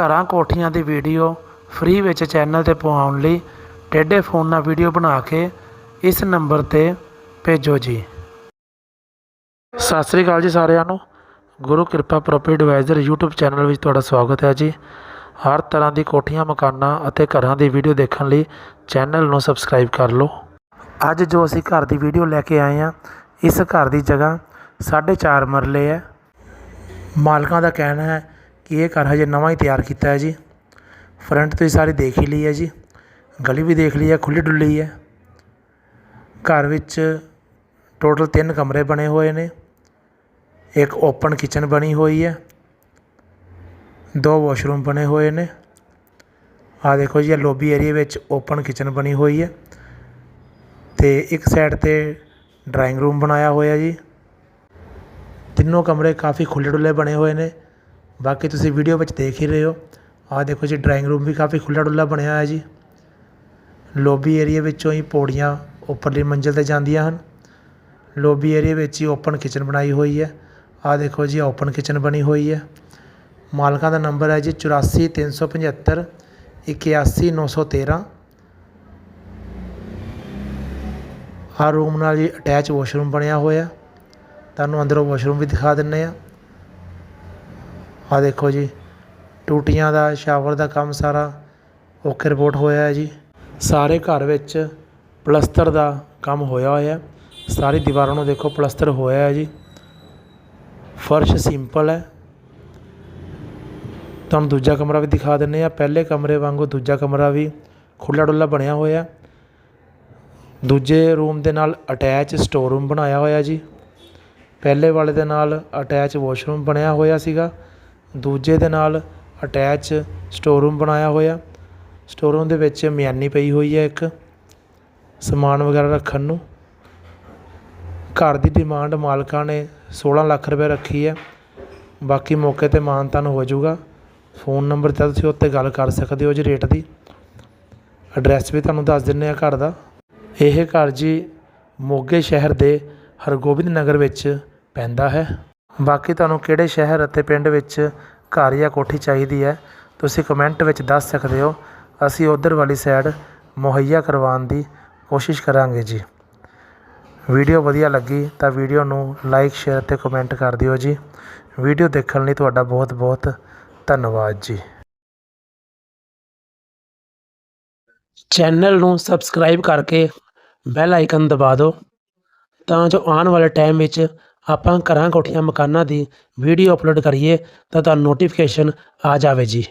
ਘਰਾਂ ਕੋਠੀਆਂ ਦੀ ਵੀਡੀਓ ਫ੍ਰੀ ਵਿੱਚ ਚੈਨਲ 'ਤੇ ਪਵਾਉਣ ਲਈ ਟੇਢੇ ਫੋਨ ਨਾਲ ਵੀਡੀਓ ਬਣਾ ਕੇ ਇਸ ਨੰਬਰ 'ਤੇ ਭੇਜੋ ਜੀ। ਸਤਿ ਸ੍ਰੀ ਅਕਾਲ ਜੀ ਸਾਰਿਆਂ ਨੂੰ। ਗੁਰੂ ਕਿਰਪਾ ਪ੍ਰੋਪਰਟੀ ਐਡਵਾਈਜ਼ਰ YouTube ਚੈਨਲ ਵਿੱਚ ਤੁਹਾਡਾ ਸਵਾਗਤ ਹੈ ਜੀ। ਹਰ ਤਰ੍ਹਾਂ ਦੀ ਕੋਠੀਆਂ, ਮਕਾਨਾਂ ਅਤੇ ਘਰਾਂ ਦੀ ਵੀਡੀਓ ਦੇਖਣ ਲਈ ਚੈਨਲ ਨੂੰ ਸਬਸਕ੍ਰਾਈਬ ਕਰ ਲਓ। ਅੱਜ ਜੋ ਅਸੀਂ ਘਰ ਦੀ ਵੀਡੀਓ ਲੈ ਕੇ ਆਏ ਹਾਂ, ਇਸ ਘਰ ਦੀ ਜਗ੍ਹਾ 4.5 ਮਰਲੇ ਹੈ। ਮਾਲਕਾਂ ਦਾ ਕਹਿਣਾ ਹੈ ਕਿ ਇਹ ਘਰ ਹਜੇ ਨਵਾਂ ਹੀ ਤਿਆਰ ਕੀਤਾ ਹੈ ਜੀ। ਫਰੰਟ ਤੁਸੀਂ ਸਾਰੀ ਦੇਖ ਹੀ ਲਈ ਹੈ ਜੀ। ਗਲੀ ਵੀ ਦੇਖ ਲਈ ਹੈ, ਖੁੱਲ੍ਹੀ ਡੁੱਲੀ ਹੈ। ਘਰ ਵਿੱਚ ਟੋਟਲ ਤਿੰਨ ਕਮਰੇ ਬਣੇ ਹੋਏ ਨੇ। ਇੱਕ ਓਪਨ ਕਿਚਨ ਬਣੀ ਹੋਈ ਹੈ। ਦੋ ਵਾਸ਼ਰੂਮ ਬਣੇ ਹੋਏ ਨੇ। ਆ ਦੇਖੋ ਜੀ, ਇਹ ਲੋਬੀ ਏਰੀਆ ਵਿੱਚ ਓਪਨ ਕਿਚਨ ਬਣੀ ਹੋਈ ਹੈ। ਤੇ ਇੱਕ ਸਾਈਡ ਤੇ ਡਰਾਇੰਗ ਰੂਮ ਬਣਾਇਆ ਹੋਇਆ ਜੀ। ਤਿੰਨੋਂ ਕਮਰੇ ਕਾਫੀ ਖੁੱਲ੍ਹੇ ਡੁੱਲੇ ਬਣੇ ਹੋਏ ਨੇ। ਬਾਕੀ ਤੁਸੀਂ ਵੀਡੀਓ ਵਿੱਚ ਦੇਖ ਹੀ ਰਹੇ ਹੋ। ਆਹ ਦੇਖੋ ਜੀ ਡਰਾਇੰਗ ਰੂਮ ਵੀ ਕਾਫੀ ਖੁੱਲ੍ਹਾ ਡੁੱਲਾ ਬਣਿਆ ਹੋਇਆ ਜੀ। ਲੋਬੀ ਏਰੀਆ ਵਿੱਚੋਂ ਹੀ ਪੌੜੀਆਂ ਉੱਪਰਲੀ ਮੰਜ਼ਿਲ ਤੇ ਜਾਂਦੀਆਂ ਹਨ। ਲੋਬੀ ਏਰੀਆ ਵਿੱਚ ਹੀ ਓਪਨ ਕਿਚਨ ਬਣਾਈ ਹੋਈ ਹੈ। ਆਹ ਦੇਖੋ ਜੀ ਓਪਨ ਕਿਚਨ ਬਣੀ ਹੋਈ ਹੈ। ਮਾਲਕਾਂ ਦਾ ਨੰਬਰ ਹੈ ਜੀ 84375 81913 ਆਹ ਰੂਮ ਨਾਲ ਜੀ ਅਟੈਚ ਵਾਸ਼ਰੂਮ ਬਣਿਆ ਹੋਇਆ। ਤੁਹਾਨੂੰ ਅੰਦਰੋਂ ਵਾਸ਼ਰੂਮ ਵੀ ਦਿਖਾ ਦਿੰਨੇ ਆ ਆਹ ਦੇਖੋ ਜੀ, ਟੂਟੀਆਂ ਦਾ, ਸ਼ਾਵਰ ਦਾ ਕੰਮ ਸਾਰਾ ਓਕੇ ਰਿਪੋਰਟ ਹੋਇਆ ਹੈ ਜੀ। ਸਾਰੇ ਘਰ ਵਿੱਚ ਪਲਸਤਰ ਦਾ ਕੰਮ ਹੋਇਆ ਹੋਇਆ ਸਾਰੀ ਦੀਵਾਰਾਂ ਨੂੰ ਦੇਖੋ, ਪਲਸਤਰ ਹੋਇਆ ਹੈ ਜੀ। ਫਰਸ਼ ਸਿੰਪਲ ਹੈ। ਤੁਹਾਨੂੰ ਦੂਜਾ ਕਮਰਾ ਵੀ ਦਿਖਾ ਦਿੰਨੇ ਆ ਪਹਿਲੇ ਕਮਰੇ ਵਾਂਗੂ ਦੂਜਾ ਕਮਰਾ ਵੀ ਖੁੱਲਾ ਡੁੱਲਾ ਬਣਿਆ ਹੋਇਆ ਦੂਜੇ ਰੂਮ ਦੇ ਨਾਲ ਅਟੈਚ ਸਟੋਰ ਰੂਮ ਬਣਾਇਆ ਹੋਇਆ ਜੀ। ਪਹਿਲੇ ਵਾਲੇ ਦੇ ਨਾਲ ਅਟੈਚ ਵਾਸ਼ਰੂਮ ਬਣਿਆ ਹੋਇਆ ਸੀਗਾ। ਦੂਜੇ ਦੇ ਨਾਲ ਅਟੈਚ ਸਟੋਰ ਰੂਮ ਬਣਾਇਆ ਹੋਇਆ। ਸਟੋਰ ਰੂਮ ਦੇ ਵਿੱਚ ਮਿਆਨੀ ਪਈ ਹੋਈ ਹੈ ਇੱਕ, ਸਮਾਨ ਵਗੈਰਾ ਰੱਖਣ ਨੂੰ। ਘਰ ਦੀ ਡਿਮਾਂਡ ਮਾਲਕਾਂ ਨੇ 16 ਲੱਖ ਰੁਪਏ ਰੱਖੀ ਹੈ। ਬਾਕੀ ਮੌਕੇ ਤੇ ਮਾਨਤਾਨ ਹੋ ਜਾਊਗਾ। ਫੋਨ ਨੰਬਰ ਤਾਂ ਤੁਸੀਂ ਉੱਤੇ ਗੱਲ ਕਰ ਸਕਦੇ ਹੋ ਜੀ ਰੇਟ ਦੀ। ਐਡਰੈਸ ਵੀ ਤੁਹਾਨੂੰ ਦੱਸ ਦਿੰਨੇ ਆ ਘਰ ਦਾ। ਇਹ ਘਰ ਜੀ ਮੋਗੇ ਸ਼ਹਿਰ ਦੇ ਹਰਗੋਬਿੰਦ ਨਗਰ ਵਿੱਚ ਪੈਂਦਾ ਹੈ। ਬਾਕੀ ਤੁਹਾਨੂੰ ਕਿਹੜੇ ਸ਼ਹਿਰ ਅਤੇ ਪਿੰਡ ਵਿੱਚ ਘਰ ਜਾਂ ਕੋਠੀ ਚਾਹੀਦੀ ਹੈ, ਤੁਸੀਂ ਕਮੈਂਟ ਵਿੱਚ ਦੱਸ ਸਕਦੇ ਹੋ। ਅਸੀਂ ਉੱਧਰ ਵਾਲੀ ਸਾਈਡ ਮੁਹੱਈਆ ਕਰਵਾਉਣ ਦੀ ਕੋਸ਼ਿਸ਼ ਕਰਾਂਗੇ ਜੀ। ਵੀਡੀਓ ਵਧੀਆ ਲੱਗੀ ਤਾਂ ਵੀਡੀਓ ਨੂੰ ਲਾਈਕ ਸ਼ੇਅਰ ਅਤੇ ਕਮੈਂਟ ਕਰ ਦਿਓ ਜੀ। ਵੀਡੀਓ ਦੇਖਣ ਲਈ ਤੁਹਾਡਾ ਬਹੁਤ ਬਹੁਤ ਧੰਨਵਾਦ ਜੀ। ਚੈਨਲ ਨੂੰ ਸਬਸਕ੍ਰਾਈਬ ਕਰਕੇ ਬੈਲ ਆਈਕਨ ਦਬਾ ਦਿਓ ਤਾਂ ਜੋ ਆਉਣ ਵਾਲੇ ਟਾਈਮ ਵਿੱਚ ਆਪਾਂ ਘਰਾਂ ਕੋਠੀਆਂ ਮਕਾਨਾਂ ਦੀ ਵੀਡੀਓ ਅਪਲੋਡ ਕਰੀਏ ਤਾਂ ਤੁਹਾਨੂੰ ਨੋਟੀਫਿਕੇਸ਼ਨ ਆ ਜਾਵੇ ਜੀ।